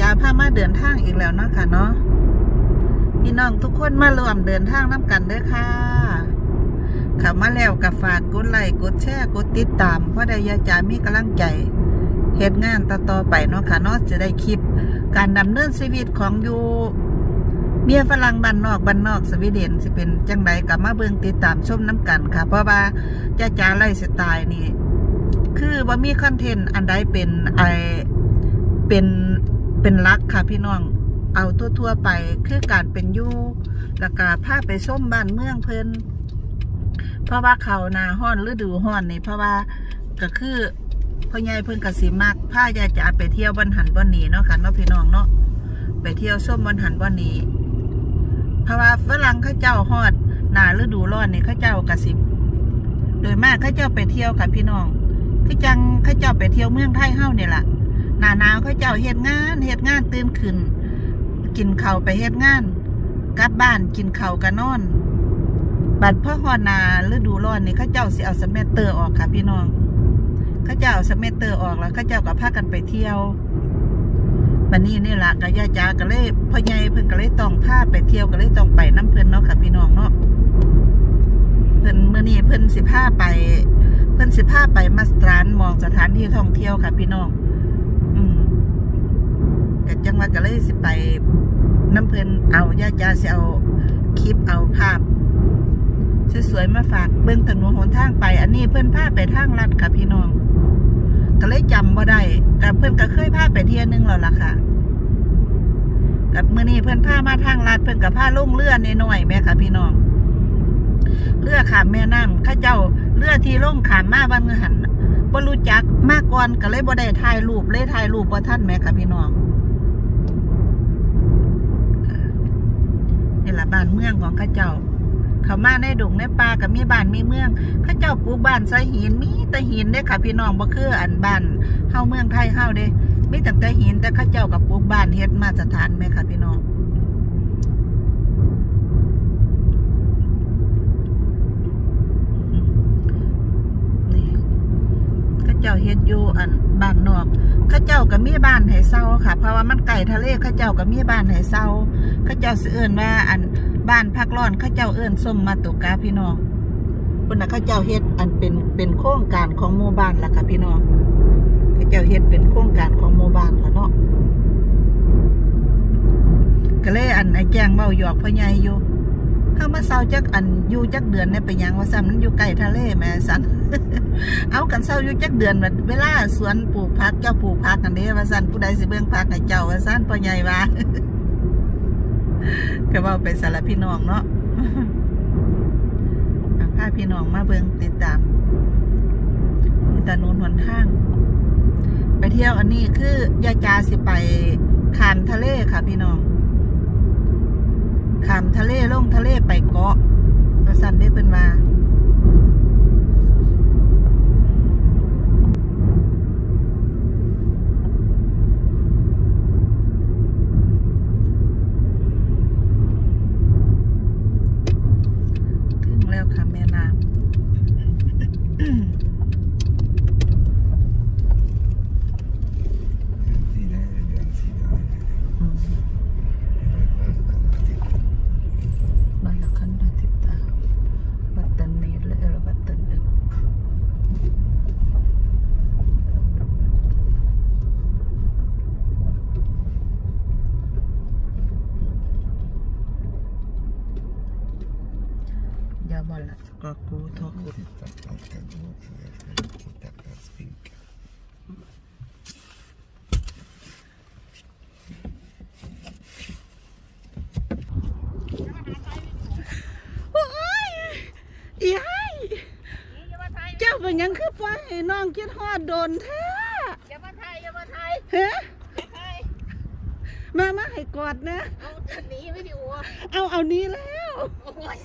จ๋าพามาเดินทางอีกแล้วเนาะค่ะเนาะพี่น้องทุกคนมารวมเดินทางน้ำกันเด้อค่ะข้ามาแล้วก็ฝากกดไลค์กดแชร์กดติดตามเพราะได้ยาจ๋ามีกำลังใจเฮ็ดงานต่อๆไปเนาะค่ะเนาะจะได้คลิป การดำเนินชีวิตของอยู่เมียฝรั่งบ้านนอกบ้านนอกสวีเดนสิเป็นจังไดกับมาเบิ่งติดตามชมน้ำกันค่ะ เพราะว่าจ้าจ๋าไลฟ์สไตล์นี่คือว่ามีคอนเทนต์อันใดเป็นไอเป็น เป็นลักค่ะพี่น้อง เอาทั่วๆไปคือการเป็นยู่ล้วก็พาไปส้มบ้านเมืองเพิ่นเพราะว่าเขาหนาห้อนฤดูห้อนนี่เพราะว่าก็คือพ่อใหญ่เพิ่นกสิมักพายายจ๋าไปเที่ยวบ้านหันบ้านนี้เนาะค่ะเนาะพี่น้องเนาะไปเที่ยวส้มบ้านหันบ้านนี้เพราะว่าฝรั่งเขาเจ้าฮอดหนาฤดูร้อนนี่เขาเจ้ากสิโดยมากเขาเจ้าไปเที่ยวค่ะพี่น้องคือจังเขาเจ้าไปเที่ยวเมืองไทยเฮาเนี่ยล่ะ น้าหนาวเขาเจ้าเฮ็ดงานเฮ็ดงานตื่นขึ้น กินข้าวไปเฮ็ดงาน กลับบ้านกินข้าวก็นนอน บัดพ่อฮอนาฤดูร้อนนี่เขาเจ้าสิเอาสเมตเตอร์ออกค่ะพี่น้องเขาเจ้าเอาสเมตเตอร์ออกแล้วเขาเจ้าก็พากันไปเที่ยวบัดนี้นี่ละก็ย่าจาก็เลยพ่อใหญ่เพิ่นก็เลยต้องพาไปเที่ยวก็เลยต้องไปน้ำเพิ่นเนาะค่ะพี่น้องเนาะเพิ่นเมื้อนี้เพิ่นสิพาไป เพิ่นสิพาไปมาสตรานมองสถานที่ท่องเที่ยวค่ะพี่น้อง ก็จังว่าก็เลยสิไปน้ำเพิ่นเอาญาติญาสิเอาคลิปเอาภาพสวยๆมาฝากเบื้องถนนหนทางไป อันนี้เพิ่อนพาไปทางลัดค่ะพี่น้อง ก็เลยจำบ่าได้กับเพิ่อนก็เคยพาไปเที่ยนึงแล้วล่ะค่ะกับมื้อนี้เพิ่อนพามาทางลัดเพิ่อนก็พาลงเรือนน้อยแม่ค่ะพี่น้องเรือขามแม่น้ำข้าเจ้าเรือที่ล่งขามมาบ้านเมืองหันบ่รู้จักมาก่อนก็เลยบ่ได้ถ่ายรูปเลยถ่ายรูปบ่ทันแม่ค่ะพี่น้องค่ะ นี่ละบ้านเมืองของข้าเจ้า เขามาในดงในป่ากับมีบ้านมีเมืองข้าเจ้าปลูกบ้านใส่หินมีแต่หินเด้ค่ะพี่น้องบ่คืออันบ้านเฮาเมืองไทยเฮาเด้มีแต่แต่หินแต่ข้าเจ้ากับปลูกบ้านเฮ็ดมาตรฐานไหมค่ะพี่น้อง นี่ เจ้าเฮ็ดอยู่อันบ้านนอกข้าเจ้าก็มีบ้านให้เซาค่ะ เพราะว่ามันไกลทะเลข้าเจ้าก็มีบ้านให้เซาข้าเจ้าสิเอิ้นว่าอันบ้านพักร้อนข้าเจ้าเอิ้นส้มมาตุกาพี่น้องพุ่นน่ะข้าเจ้าเฮ็ดอันเป็นเป็นโครงการของหมู่บ้านล่ะค่ะพี่น้องข้าเจ้าเฮ็ดเป็นโครงการของหมู่บ้านล่ะเนาะก็เลยอันไอ้แจ้งเว้าหยอกพ่อใหญ่อยู่ เข้ามาเศร้าจักอันอยู่จักเดือนเนี่ยไปยังว่าซ้ำมันอยู่ใกล้ทะเลแม่สันเอากันเศร้าอยู่จักเดือนบัดเวลาสวนปลูกผักเจ้าปลูกผักกันเด้ว่าสันผู้ใดสิเบิ่งผักให้เจ้าว่าสันพ่อใหญ่ว่าก็ว้าไปสารพี่น้องเนาะเอาพาพี่น้องมาเบิ่งติดตามตานูนหนทาง ไปเที่ยวอันนี้คือยาจาสิไปขามทะเลค่ะพี่น้อง ทะเลลงทะเลไปเกาะประสันได้เป็นมาถึงแล้วค่ะแม่น้ สีแดงเหลืองสีดำำอืมบาลคันดาติตาวัตตันเนรและเอรวัตตันเดม Ja, valla, ska gå och ta kort. Titta på allt kan gå också. Jag ska titta på att spinka. โอ้ยอีไอ้เจ้าเป็นหยังคือปล่อยให้น้องคิดฮอดโดนแท้อย่ามาไทยอย่ามาไทยเฮ้อย่าไทยมามาให้กอดนะ เอาจะหนีไม่ดีวัวเอาเอานี้แล้ว โอ้ย